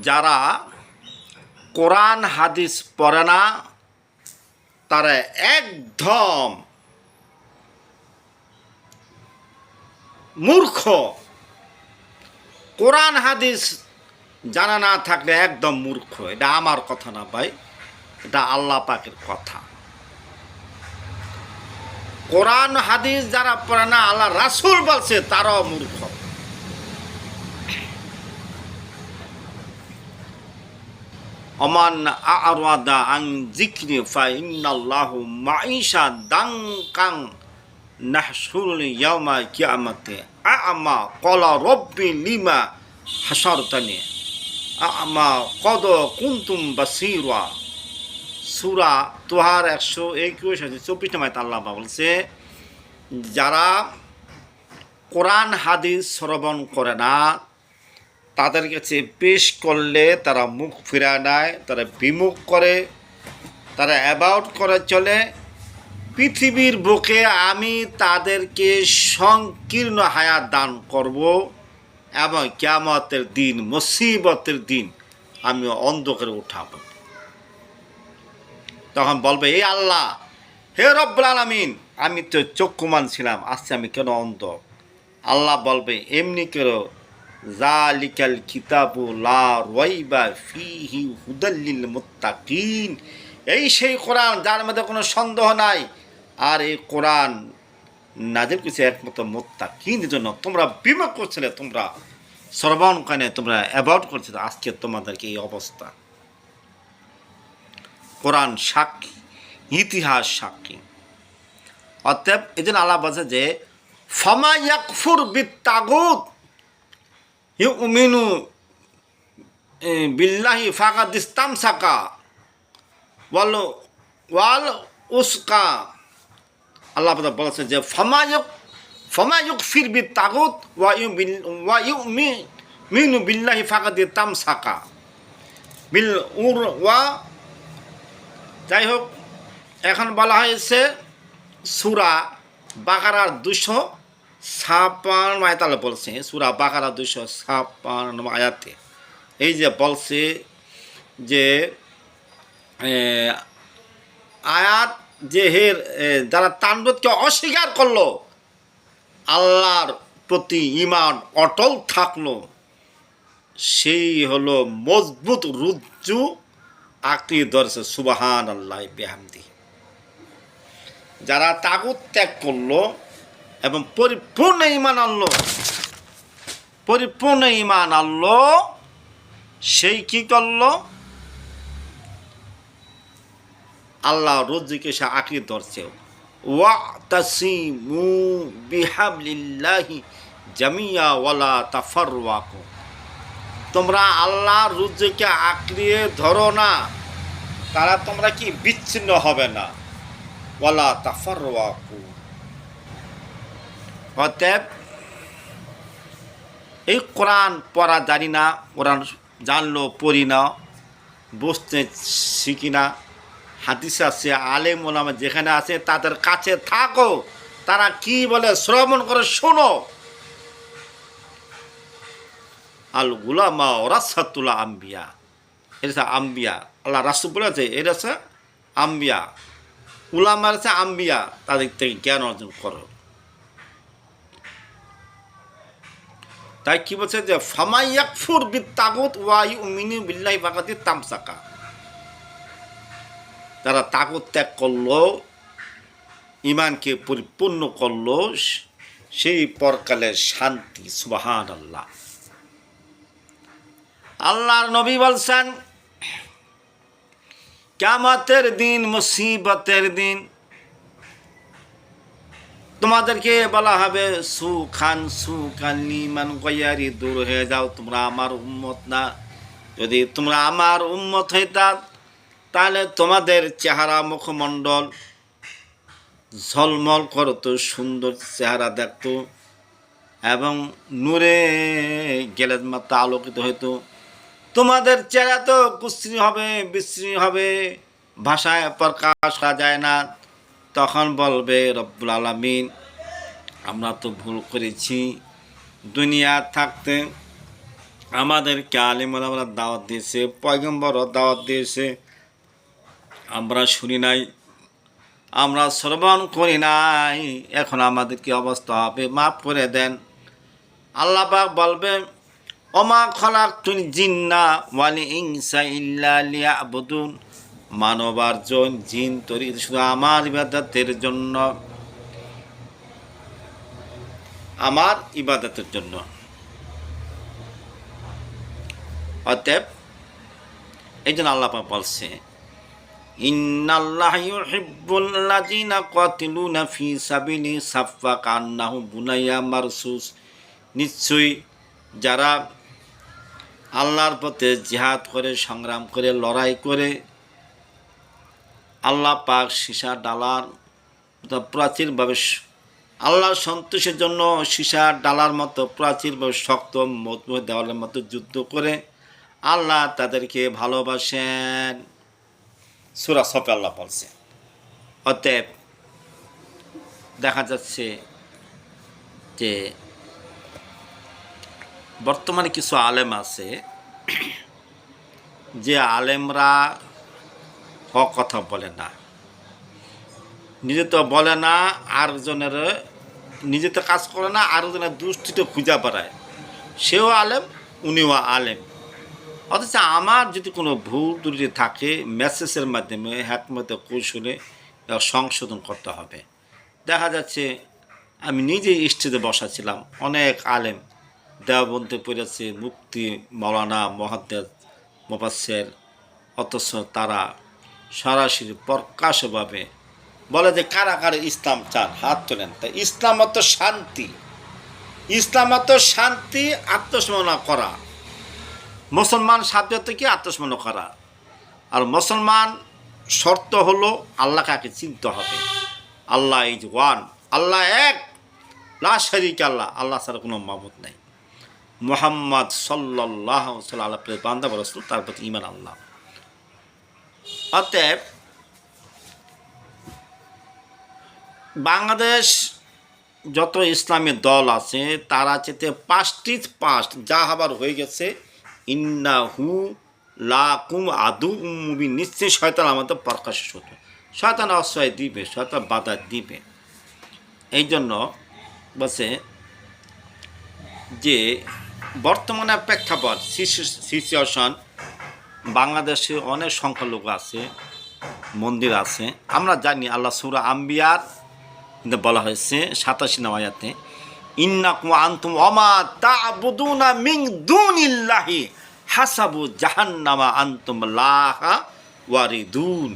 যারা কোরআন, হাদিস পড়ে না, তারা একদম মূর্খ। কোরআন, হাদিস জানা না থাকলে একদম মূর্খ। এটা আমার কথা না ভাই, এটা আল্লাহ পাকের কথা। কোরআন, হাদিস যারা পড়ে না, আল্লাহ রাসুল বলছে, তারাও মূর্খ। অমান আরাদা আং জিক্রি ফা ইন্নাল্লাহু মাইশা দাং কাং নাহসুরুল ইয়ামা কিয়ামাতে আমা কলা রব্বি লিমা হাসারতানি আমা কদ কুন্তুম বাসিরা সুরা তোহার একশো একুশ চব্বিশ নামায় আল্লাহ বলছে, যারা কোরআন হাদিস শ্রবণ করে না তাদের কাছে পেশ করলে তারা মুখ ফিরায় নেয়, তারা বিমুখ করে, তারা অ্যাবাউট করে চলে। পৃথিবীর বুকে আমি তাদেরকে সংকীর্ণ হায়াত দান করব এবং ক্যামতের দিন, মুসিবতের দিন আমি অন্ধকারে উঠাবো। তখন বলবে এই আল্লাহ, হে রব্বুল আলামিন, আমি তো চক্ষুমান ছিলাম, আজকে আমি কেন অন্ধ? আল্লাহ বলবে, এমনি কেন জালিকাল কিতাবু লা রয়বা ফিহি হুদাল্লিল মুত্তাকিন এই সেই কোরআন, যার মধ্যে কোনো সন্দেহ নাই। আর এই কোরআন নাজির কিছু একমাত্র মুত্তাকিনের জন্য। তোমরা বিমা করছিলে, তোমরা শ্রবণ কানে তোমরা অ্যাভয়েড করছিলে, আজকে তোমাদেরকে এই অবস্থা। কোরআন সাক্ষী, ইতিহাস সাক্ষী। অতএব জন্য আল্লাহ বলছে যে, ফমা ইয়াকফুর বিত্তাগুত ইউমিনু বিল্লাহি ফাকা দিস্তাম সাকা ওয়াল ওয়াল উস্কা। আল্লাহ পাক বলেছে যে, ফমা ইউক, ফমা ফির বি তাগুত ওয়া ইউ ওয়া ইউ মিনু বিল্লাহি ফাকা দিস্তাম সাকা বিল উর, ওয়া, যাই হোক, এখন বলা হয়েছে সুরা বাকারার দুশো ছাপ্পান্ন আয়াতালে বলছে, সুরা বাকারা দুশো ছাপ্পান্ন আয়াতে। এই যে বলছে যে আয়াত যে হের যারা তাণ্ডবকে অস্বীকার করল, আল্লাহর প্রতি ইমান অটল থাকল, সেই হলো মজবুত রুজ্জু আকৃতি ধরেছে সুবাহান আল্লাহ বেহামদি যারা তাগুত ত্যাগ করল এবং পরিপূর্ণ ইমান আনলো। পরিপূর্ণ ইমান আনলো, সেই কি করল? আল্লাহ রোজিকে সে আঁকড়ে ধরছে। ওয়া জামিয়া ওয়ালা তোমরা আল্লাহ রুজিকে আঁকড়িয়ে ধরো না, তারা তোমরা কি বিচ্ছিন্ন হবে না। ওয়ালা তাফারওয়াকু অতএব এই কোরআন পড়া জানি না, কোরআন জানলো, পড়ি না, বুঝতে শিখি না। হাদিস আছে, আলেম ওলামা যেখানে আছে, তাদের কাছে থাকো, তারা কি বলে শ্রবণ করে শোনো। আল গুলামা ওরাসাতুল্লাহ আম্বিয়া। এটা আম্বিয়া। আল্লাহ রাসুল বলেছে, এটা হচ্ছে আম্বিয়া। উলামার হচ্ছে আম্বিয়া। তাদের থেকে জ্ঞান অর্জন করো। তাই কি বলছে যে ফামাইয়াকফুর বিত্তাগুত ওয়াই বাকাতি তামসাকা। তারা তাগুত ত্যাগ করল ইমানকে পরিপূর্ণ করল, সেই পরকালের শান্তি সুবাহান আল্লাহ আল্লাহর নবী বলছেন কামাতের দিন, মুসিবতের দিন তোমাদেরকে বলা হবে সু সুখান সুখান নিমান গয়ারি দূর হয়ে যাও, তোমরা আমার উম্মত না। যদি তোমরা আমার উম্মত হইতা তাহলে তোমাদের চেহারা মুখমণ্ডল ঝলমল করতো, সুন্দর চেহারা দেখতো এবং নূরে গেলে মাত্রা আলোকিত হইতো। তোমাদের চেহারা তো কুশ্রী হবে, বিশ্রী হবে, ভাষায় প্রকাশ করা যায় না। তখন বলবে, রব্বুল আলমিন, আমরা তো ভুল করেছি। দুনিয়া থাকতে আমাদেরকে আলিমরা দাওয়াত দিয়েছে, পয়গম্বরও দাওয়াত দিয়েছে। আমরা শুনি নাই, আমরা শ্রবণ করি নাই। এখন আমাদের কি অবস্থা হবে? মাফ করে দেন। আল্লাহ বলবে অমা খলাক তুই জিন্না ওয়ালি ইংসা ইল্লা লিয়াবুদুন। মানবার জন জিন তৈরি শুধু আমার ইবাদতের জন্য। আমার ইবাদতের জন্য। অতএব, এই জন্য আল্লাহ বলছে নিশ্চয়ই যারা আল্লাহর পথে জিহাদ করে, সংগ্রাম করে, লড়াই করে আল্লাহ পাক সীসা ডালার প্রাচীরভাবে আল্লাহর সন্তোষের জন্য সীসা ডালার মতো প্রাচীরভাবে শক্ত মজবুত দেওয়ালের মতো যুদ্ধ করে আল্লাহ তাদেরকে ভালোবাসেন। সুরা সফে আল্লাহ বলছে, অতএব দেখা যাচ্ছে যে বর্তমানে কিছু আলেম আছে যে আলেমরা হক কথা বলে না। নিজে তো বলে না, আরেকজনের, নিজে তো কাজ করে না, আরেকজনের দুষ্টিতে খুঁজা পারায় সেও আলেম, উনিও আলেম। অথচ আমার যদি কোনো ভুল ত্রুটি থাকে, মেসেজের মাধ্যমে হ্যাকমত কৌশলে সংশোধন করতে হবে। দেখা যাচ্ছে, আমি নিজে স্টেজে বসাছিলাম, অনেক আলেম। দেওবন্ধে পড়েছে মুক্তি মৌলানা মহাদ্দেদ মোবাসের অথচ তারা সরাসরি প্রকাশভাবে। বলে যে কারা কারা ইসলাম চান হাত তোলেন। তা ইসলাম অত শান্তি। ইসলাম অত শান্তি আত্মসমনা করা। মুসলমান সাব্যত কি আত্মসমন করা? আর মুসলমান শর্ত হলো আল্লাহ কাকে চিনতে হবে। আল্লাহ ইজ ওয়ান আল্লাহ এক। লা শরিক আল্লাহ। আল্লাহ ছাড়া কোনো মাবুদ নাই। মোহাম্মদ সাল্লাহ সাল্লাহ বান্দা রসুল, তার প্রতি ইমান আল্লাহ। অতএব বাংলাদেশ যত ইসলামী দল আছে, তারা চেতে পাঁচটি পাস্ট যা হবার হয়ে গেছে ইন্না হু লাকুম আদু মুবি নিশ্চয়ই শয়তান আমাদের প্রকাশ হতো শয়তান আশ্রয় দিবে, শয়তান বাধা দিবে। এই জন্য বসে যে বর্তমানে প্রেক্ষাপট সিচুয়েশন বাংলাদেশে অনেক সংখ্যালঘু আছে, মন্দির আছে। আমরা জানি আল্লাহ সুরা আম্বিয়ার বলা হয়েছে সাতাশি নামায়াতে ইন্নাকুম আন্তুম অমা তাবুদুনা মিং দুনিল্লাহি হাসাবু জাহান্নামা আন্তুম লাহা ওয়ারিদুন।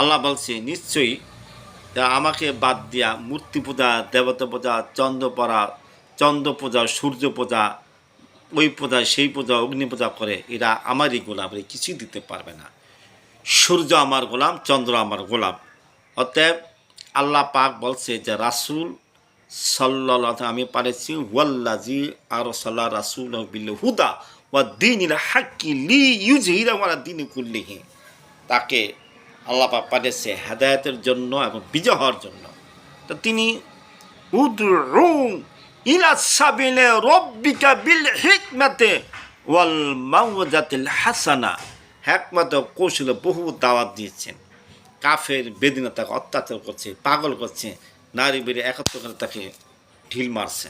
আল্লাহ বলছে, নিশ্চয়ই আমাকে বাদ দিয়া মূর্তি পূজা, দেবতা পূজা চন্দ্র পড়া চন্দ্র পূজা সূর্য পূজা ওই পূজা সেই পূজা অগ্নি পূজা করে এরা আমারই গোলাম এরা কিছুই দিতে পারবে না। সূর্য আমার গোলাম, চন্দ্র আমার গোলাম অতএব আল্লাহ পাক বলছে যে, রাসুল সাল্লাহ আমি পারেছি ওয়াল্লাজি আর সাল্লাহ রাসুল হুদা ওয়া দিন হাক্কি লি ইউজ হিরা ওয়ালা দিন কুল্লিহি। তাকে আল্লাহ পাক পাঠিয়েছে হেদায়তের জন্য এবং বিজয় হওয়ার জন্য। তো তিনি উদরু ইলা সাবিলে রব্বিকা বিল হিকমাতে ওয়াল মাওজাতিল হাসানা। হ্যাকমত কৌশলে বহু দাওয়াত দিয়েছেন। কাফের বেদিনা তাকে অত্যাচার করছে, পাগল করছে, নারী বেড়ে একত্র করে তাকে ঢিল মারছে।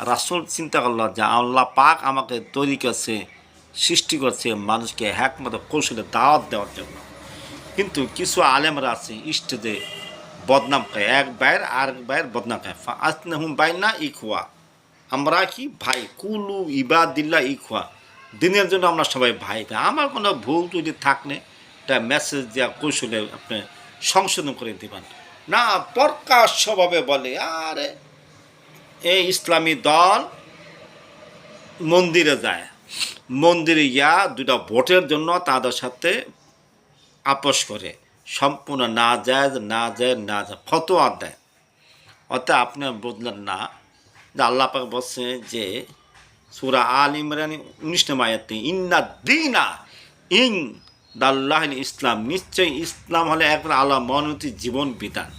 রাসুল চিন্তা করল যে, আল্লাহ পাক আমাকে তৈরি করছে, সৃষ্টি করছে মানুষকে হ্যাকমত কৌশলে দাওয়াত দেওয়ার জন্য। কিন্তু কিছু আলেমরা আছে স্টেজে বদনাম খায়। এক বাইর আর এক বদনাম খায়। আসনা হুম বাই না ই খোয়া আমরা কি ভাই? কুলু ইবাদিল্লা খোয়া দিনের জন্য আমরা সবাই ভাই। আমার কোনো ভুল যদি থাকলে একটা মেসেজ দেওয়া কৌশলে আপনি সংশোধন করে দেবেন। না প্রকাশ্যভাবে বলে, আরে, এই ইসলামী দল মন্দিরে যায়। মন্দিরে ইয়া দুটা ভোটের জন্য তাদের সাথে আপোষ করে। সম্পূর্ণ না যায় না যায় না যায় ফতোয়া দেয়। অর্থাৎ আপনি বদলেন না যে আল্লাহ বলছে যে সুরা আল ইমরানি উনিশ নম্বর আয়াতে ইন্না দিনা ইং দাল্লাহ ইসলাম নিশ্চয়ই ইসলাম হলে একবার আল্লাহ মনোনীত জীবন বিধান।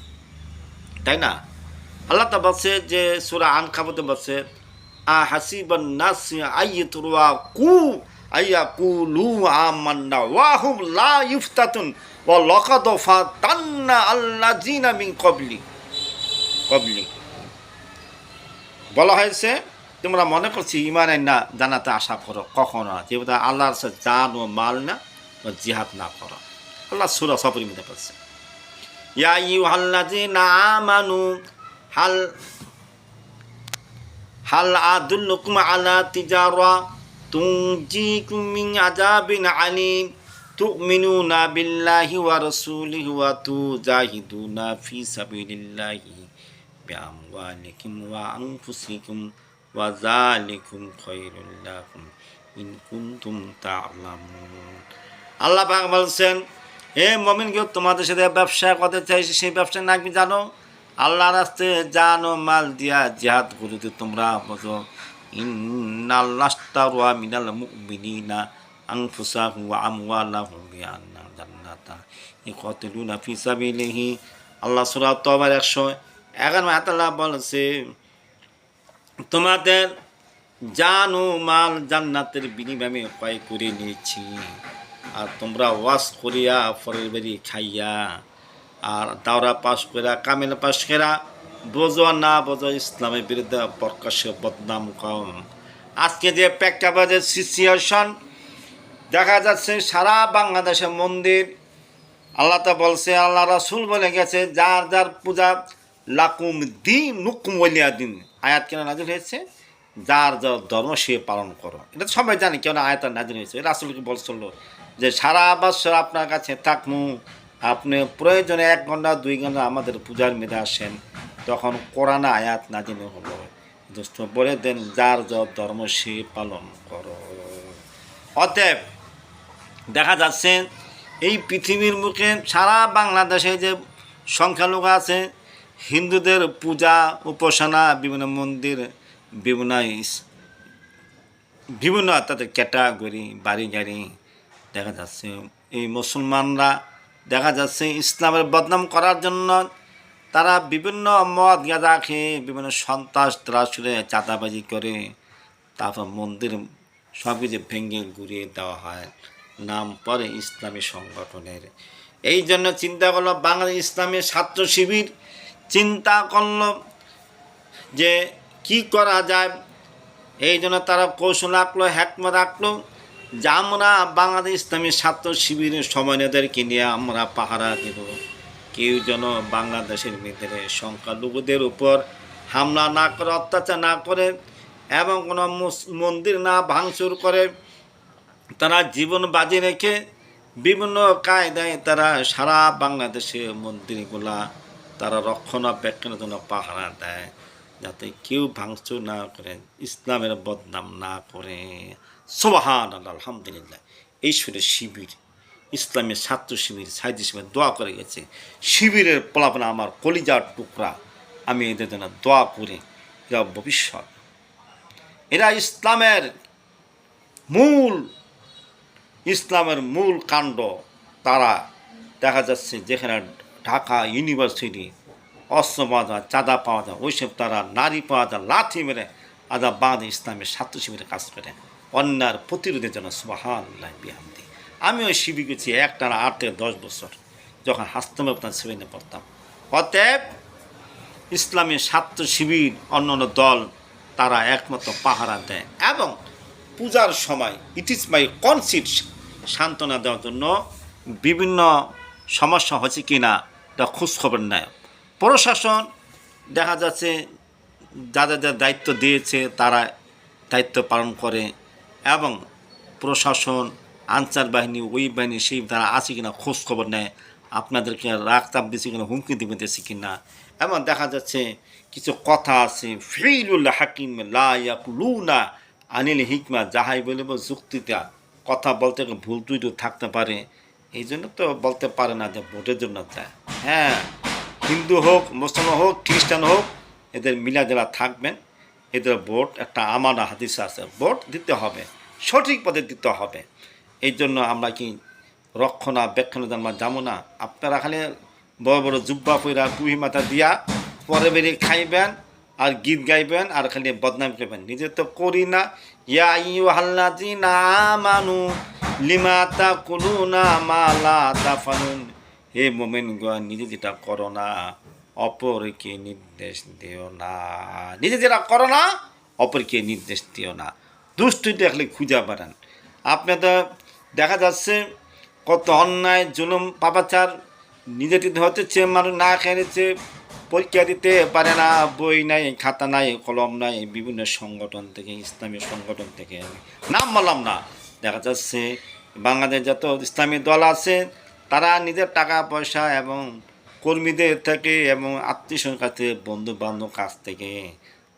তাই না? আল্লাহ তা বলছে যে সুরা আন খাবতে বলছে আহাসিবান নাসি আইয়তুরওয়া কু আইয়া কুলু আমান্না ওয়াহুম লা ইফতাতুন ওয়া লাকাদ ফাতান্না আল্লাযিনা মিন ক্বাবলি। ক্বাবলি। বলা হয়েছে, তোমরা মনে করছি ইমান না জানাতে আশা করো, কখনো না। যেহেতু আল্লাহর জান ও মাল না, ও জিহাদ না করো। আল্লাহ সুরা সপরি মিলে বলছে, ইয়া ইউহাল্লাযিনা আমানু, হাল হাল আদুল্লুকুম আলা তিজারা, তুনজিকুম মিন আযাবিন আলিম। তুমিনুনা বিল্লাহি ওয়া রাসূলিহি ওয়া তুজাহিদুনা ফি সাবিলিল্লাহি বিআমওয়ালিকুম ওয়া আনফুসিকুম ওয়া যালিকুম খায়রুল লাকুম ইন কুনতুম তা'লামুন আল্লাহ পাক বলছেন, হে মমিন কেউ তোমাদের সাথে ব্যবসা করতে চাইছে সেই ব্যবসা না কি জানো? আল্লাহ রাস্তে জানো মাল দিয়া জিহাদ করতে তোমরা বোঝো। ইন্নাল্লাহতারা মিনাল মুমিনিনা। ফি সাবিলিহি আল্লাহ সূরা তওবার 111 আয়াত আল্লাহ বলেছে, তোমাদের জান মাল জান্নাতের বিনিময়ে উপায় করে নিয়েছি। আর তোমরা ওয়াশ করিয়া ফরের বেরি খাইয়া, আর দাওরা পাশ করা কামেল পাশ করা বোঝো না বোঝো ইসলামের বিরুদ্ধে প্রকাশ্য বদনাম কম আজকে যে প্রেক্ষাপটের সিচুয়েশন দেখা যাচ্ছে সারা বাংলাদেশে মন্দির। আল্লাহ তা বলছে, আল্লাহ রাসুল বলে গেছে, যার যার পূজা লাকুম দিন, নুকুম বলিয়া দিন। আয়াত কেন নাজিল হয়েছে? যার যার ধর্ম সে পালন করো। এটা সবাই জানে, কেন আয়াত নাজিল হয়েছে। রাসুলকে বলছিল যে, সারা বছর আপনার কাছে থাকমু, আপনি প্রয়োজনে এক ঘণ্টা, দুই ঘণ্টা আমাদের পূজার মেধে আসেন। তখন কোরআন আয়াত নাজিল হলো। দোস্ত, বলে দেন, যার যার ধর্ম সে পালন করো। অতএব দেখা যাচ্ছে, এই পৃথিবীর মুখে সারা বাংলাদেশে যে সংখ্যালঘু আছে, হিন্দুদের পূজা, উপাসনা, বিভিন্ন মন্দির, বিভিন্ন বিভিন্ন তাদের ক্যাটাগরি বাড়ি গাড়ি দেখা যাচ্ছে। এই মুসলমানরা দেখা যাচ্ছে ইসলামের বদনাম করার জন্য তারা বিভিন্ন মদ গাঁজা খেয়ে বিভিন্ন সন্ত্রাস ত্রাসুরে চাঁদাবাজি করে, তারপর মন্দির সব কিছু ভেঙে ঘুরিয়ে দেওয়া হয়। নাম পরে ইসলামী সংগঠনের। এই জন্য চিন্তা করল বাংলাদেশ ইসলামী ছাত্র শিবির। চিন্তা করল যে কি করা যায়। এই জন্য তারা কৌশল আঁকলো হ্যাকমত আঁকলো যে আমরা বাংলাদেশ ইসলামী ছাত্র শিবিরের সমন্বয়দেরকে নিয়ে আমরা পাহারা দেব। কেউ যেন বাংলাদেশের ভিতরে সংখ্যালঘুদের উপর হামলা না করে, অত্যাচার না করে এবং কোনো মন্দির না ভাঙচুর করে তারা জীবন বাজি রেখে বিভিন্ন কায়দায় তারা সারা বাংলাদেশে মন্দিরগুলা তারা রক্ষণাবেক্ষণের জন্য পাহারা দেয়, যাতে কেউ ভাঙচুর না করে, ইসলামের বদনাম না করে। সোবাহান আলহামদুলিল্লাহ। এই সুরে শিবির, ইসলামের ছাত্র শিবির সাহিত্য শিবির দোয়া করে গেছে। শিবিরের পলাপনা আমার কলিজার টুকরা, আমি এদের জন্য দোয়া করি। এরা ভবিষ্যৎ। এরা ইসলামের মূল ইসলামের মূল কাণ্ড তারা দেখা যাচ্ছে যেখানে ঢাকা ইউনিভার্সিটি, অস্ত্র পাওয়া যায়, চাঁদা পাওয়া যায়, ওইসব তারা নারী পাওয়া যায়, লাথি মেরে আদা বাদ ইসলামের ছাত্র শিবিরে কাজ করে। অন্যার প্রতিরোধের জন্য সুবাহান আমি ওই শিবির গেছি একটানা আট থেকে দশ বছর, যখন হাস্তমে আপনার সেভেনে পড়তাম। অতএব ইসলামী ছাত্র শিবির অন্য অন্য দল তারা একমাত্র পাহারা দেয় এবং পূজার সময় ইট ইজ মাই কনসিট সান্ত্বনা দেওয়ার জন্য বিভিন্ন সমস্যা হচ্ছে কি না তা খোঁজখবর নেয়। প্রশাসন, দেখা যাচ্ছে যাদের যাদের দায়িত্ব দিয়েছে, তারা দায়িত্ব পালন করে এবং প্রশাসন, আনসার বাহিনী, ওই বাহিনী, সেই তারা আছে কিনা খোঁজ খবর নেয়। আপনাদেরকে রাগতাপ দিচ্ছে কিনা, হুমকি দিবে দিচ্ছে কিনা। এবং দেখা যাচ্ছে কিছু কথা আছে, ফিলুল হাকিম লাইয়াকুলুনা আনিল হিকমা যাহাই বলিব যুক্তিতা কথা বলতে ভুল ত্রুটি থাকতে পারে। এই জন্য তো বলতে পারে না যে ভোটের জন্য যায় হ্যাঁ হিন্দু হোক মুসলমান হোক, খ্রিস্টান হোক, এদের মিলাজেলা থাকবেন। এদের ভোট, একটা আমানা হাদিস আছে, ভোট দিতে হবে, সঠিক পদে দিতে হবে। এই জন্য আমরা কি রক্ষণাবেক্ষণের জন্য আমরা যাব না? আপনারা খালি বড় বড় জুব্বা পইরা কুহি মাথা দিয়া পরে বেরিয়ে খাইবেন আর গীত গাইবেন আর খালি বদনাম করবেন। নিজে তো করি না। মানু লিমাতা কুলু না মালা তা ফানুন হে মোমেন নিজে যেটা করো না, অপরকে নির্দেশ দিও না। নিজে যেটা করো না, অপরকে নির্দেশ দিও না। দুষ্টু দেখলে খুঁজে বেড়ান। আপনাদের দেখা যাচ্ছে কত অন্যায়, জুলুম, পাপাচার নিজে দিতে হচ্ছে মানুষ না খেয়েছে পরীক্ষা দিতে পারে না, বই নাই, খাতা নাই, কলম নাই, বিভিন্ন সংগঠন থেকে, ইসলামী সংগঠন থেকে। নাম বললাম না। দেখা যাচ্ছে বাংলাদেশ যত ইসলামী দল আছে, তারা নিজের টাকা, পয়সা এবং কর্মীদের থেকে এবং আত্মীয় কাছ থেকে বন্ধু বান্ধব কাছ থেকে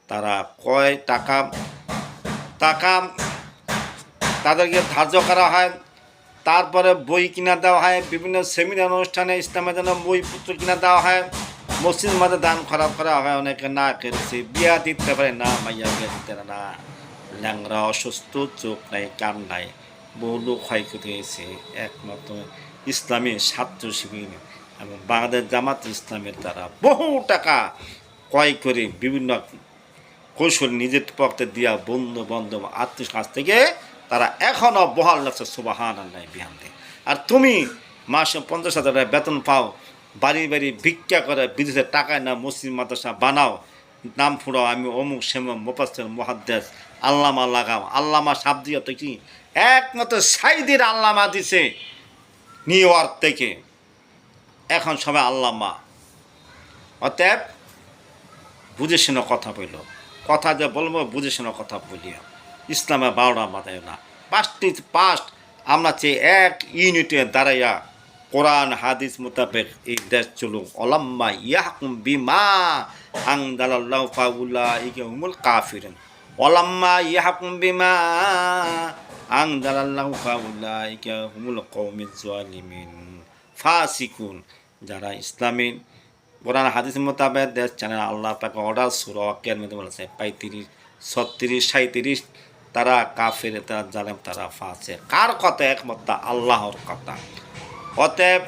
তারা কয় টাকা টাকা তাদেরকে ধার্য করা হয়। তারপরে বই কিনা দেওয়া হয়, বিভিন্ন সেমিনার অনুষ্ঠানে ইসলামের জন্য বইপত্র কিনা দেওয়া হয়। মসজিদ মাঝে দান খারাপ করা হয় অনেকে না করেছে। বিয়া দিতে পারে না, মাইয়া বিয়া দিতে না। ল্যাংরা অসুস্থ, চোখ নাই, কান নাই, বহু লোক ক্ষয়ক্ষতি হয়েছে। একমাত্র ইসলামী ছাত্র শিবির এবং বাংলাদেশ জামাত ইসলামের দ্বারা বহু টাকা ক্রয় করে বিভিন্ন কৌশল নিজের পক্ষে দিয়া বন্ধু বান্ধব, আত্মীয় কাছ থেকে তারা এখনও বহাল লাগছে সুবাহান আল্লাহ বিহান্তে আর তুমি মাসে পঞ্চাশ হাজার টাকা বেতন পাও বাড়ি বাড়ি ভিক্ষা করে, বিদেশে টাকায় না মুসলিম মাদ্রাসা বানাও, নাম ফুরাও আমি অমুক সেমুক মোপাস্তের মহাদ্দেশ আল্লামা লাগাও। আল্লামা সাবদিয়া তো কি? একমাত্র সাইদির আল্লামা দিছে নিউ ইয়র্ক থেকে। এখন সবাই আল্লামা। অতএব বুঝে শুনে কথা বলল কথা যে বলব, বুঝে শুনে কথা বলিও ইসলামে বারোটা মাথায় না। পাঁচটি পাঁচ আমরা চেয়ে এক ইউনিটে দাঁড়াইয়া কোরআন, হাদিস মোতাবেক এই দেশ চলুক। অলাম্মা ইয়াহকুম বিমা আং দালাল্লাহ ইকে হুমুল কাফিরেন। অলাম্মা ইয়াহকুম বিমা আং দালাল্লাহ ফাউল্লাহ ইকে হুমুল কৌমিজ জালিমিন। ফাসিকুন, যারা ইসলামের কোরআন, হাদিস মোতাবেক দেশ চ্যানেল আল্লাহ পাকে অর্ডার সুর অকের মধ্যে বলেছে, পঁয়ত্রিশ, ছত্রিশ সাঁত্রিশ তারা কাফের, তারা জালেম, তারা ফাঁসে কার কথা একমাত্র আল্লাহর কথা। অতএব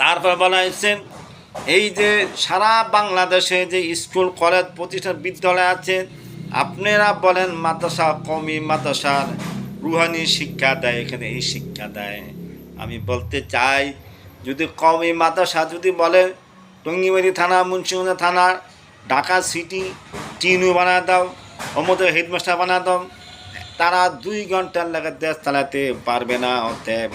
তারপর বলা হয়েছে, এই যে সারা বাংলাদেশে যে স্কুল, কলেজ, প্রতিষ্ঠান, বিদ্যালয় আছে, আপনারা বলেন মাদ্রাসা কমি মাদ্রাসার রুহানি শিক্ষা দেয়, এখানে এই শিক্ষা দেয়। আমি বলতে চাই, যদি কমি মাদ্রাসা যদি বলে টঙ্গিবাড়ি থানা, মুন্সিগঞ্জ থানা, ঢাকা সিটি, টিনু বানা দাও অমত হেডমাস্টার বানা দাও, তারা দুই ঘণ্টার লাগে দেশ চালাতে পারবে না, অতএব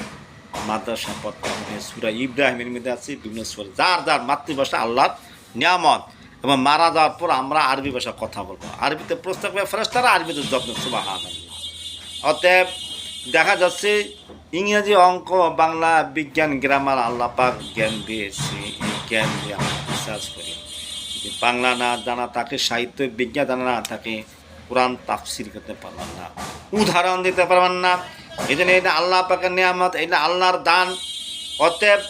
মাদ্রাসা হবে সুরা ইব্রাহিমের মধ্যে আছে, বিভিন্ন সুরা। যার যার মাতৃভাষা আল্লাহর নিয়ামত। এবং মারা যাওয়ার পর আমরা আরবি ভাষা কথা বলব। আরবিতে প্রস্তাব ফেরস্তারা আরবিতে যত্ন সুবাহ অতএব দেখা যাচ্ছে ইংরেজি অঙ্ক, বাংলা বিজ্ঞান, গ্রামার আল্লাপাক জ্ঞান দিয়েছে। এই জ্ঞান দিয়ে আমরা বিশ্বাস করি। বাংলা না জানা থাকে, সাহিত্য বিজ্ঞান জানা না থাকে, কোরআন তাফসির করতে পারবেন না। উদাহরণ দিতে পারবেন না। এই জন্য এটা আল্লাহ পাকের নিয়ামত, এটা আল্লাহর দান। অতএব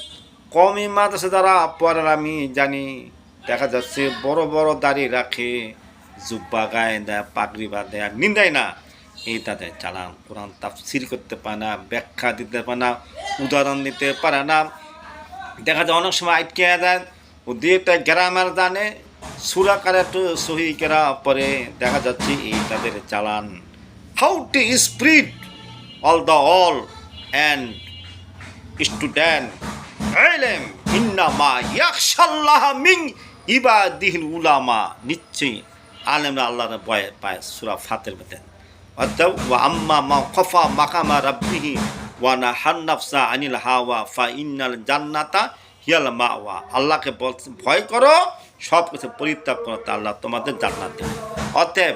কমই আছে দ্বারা পড়ার আমি জানি, দেখা যাচ্ছে বড় বড় দাড়ি রাখে, জুব্বা গায়ে দেয়, পাগড়ি বা দেয় নিন্দায় না। এই তাদের চালান, কোরআন তাফসির করতে পারে না, ব্যাখ্যা দিতে পারে না, উদাহরণ দিতে পারে না। দেখা যায় অনেক সময় আটকে যায় ও দুই একটা দানে সুরাকার একটু সহি কেরা পরে দেখা যাচ্ছে এই তাদের চালান। How to spirit all the all and student এলেম ইন্নামা ইয়াকশাল্লাহ মিং ইবাদিহিল উলামা নিশ্চয়ই আলেমরা আল্লাহর ভয় পায় সুরা ফাতের বেতেন অর্থাৎ ওয়া আম্মা মা খফা মাকামা রাব্বিহি ওয়া না হান্নাফসা আনিল হাওয়া ফা ইন্নাল জান্নাতা হিয়াল মাওয়া আল্লাহকে বল ভয় করো সব কিছু পরিত্যাগ করো তা আল্লাহ তোমাদের জান্নাত দেবে। অতএব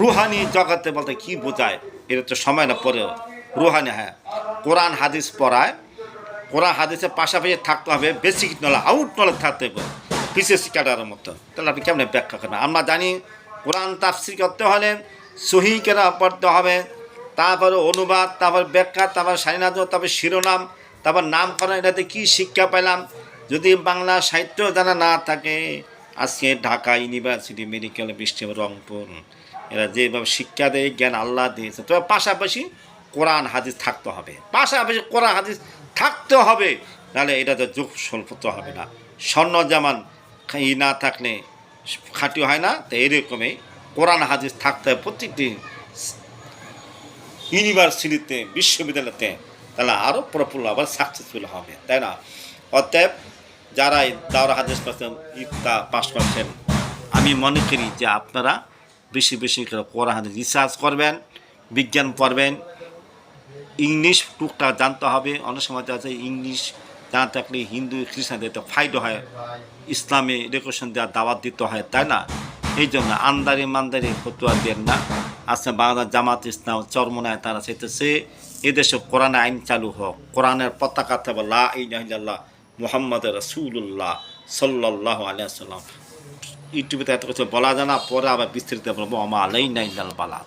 রুহানি জগতে বলতে কি বোঝায়? এটা তো সময় না পরেও রুহানি হ্যাঁ। কোরআন, হাদিস পড়ায়। কোরআন, হাদিসের পাশাপাশি থাকতে হবে। বেসিক নলেজ আউট নলেজ থাকতে হবে। বিশেষ শিক্ষাটার মতো। তাহলে আপনি কেমন ব্যাখ্যা করেন আমরা জানি, কোরআন তাফসির করতে হলে সহি কেনা পড়তে হবে, তারপরে অনুবাদ, তারপর ব্যাখ্যা, তারপর সাইনাদ তারপর শিরোনাম, তারপর নামকরণ, এটাতে কী শিক্ষা পেলাম? যদি বাংলা সাহিত্য জানা না থাকে, আজকে ঢাকা ইউনিভার্সিটি মেডিকেল বিশ্ববিদ্যালয় রংপুর। এরা যেভাবে শিক্ষা দেয়, জ্ঞান আল্লাহ দিয়েছে। তবে পাশাপাশি কোরআন, হাদিস থাকতে হবে। পাশাপাশি কোরআন, হাদিস থাকতে হবে, নাহলে এটা তো যুগ স্বল্পত হবে না। স্বর্ণ জামান ই না থাকলে খাঁটি হয় না, তো এরকমই কোরআন, হাদিস থাকতে হবে প্রত্যেকটি ইউনিভার্সিটিতে, বিশ্ববিদ্যালয়তে, তাহলে আরও প্রফুল্ল আবার সাকসেসফুল হবে, তাই না? অতএব যারা দাওরা, হাদিস পাচ্ছেন ইফতা পাশ করছেন, আমি মনে করি যে আপনারা বেশি বেশি করে কোরআন রিসার্চ করবেন, বিজ্ঞান পড়বেন। ইংলিশ টুকটাক জানতে হবে। অনেক সময় যায় ইংলিশ জানা থাকলে হিন্দু খ্রিস্টানদের তো ফাইডো হয়। ইসলামে রেকশন দেওয়ার দাওয়াত দিতে হয়, তাই না? এই জন্য আন্দারি মান্দারি ফতুয়া দেন না। আজকে বাংলাদেশ জামাত ইসলাম চরমনায় তারা চাইতেছে, এদেশে কোরআনে আইন চালু হোক। কোরআনের পতাকা থাকবে, লা মোহাম্মদ রসুল্লাহ সাল্লাহ আলিয়া সাল্লাম ইউটিউবে এত কিছু বলা যায় না পরে আবার বিস্তারিত বলব আমার আলাই নাই বালা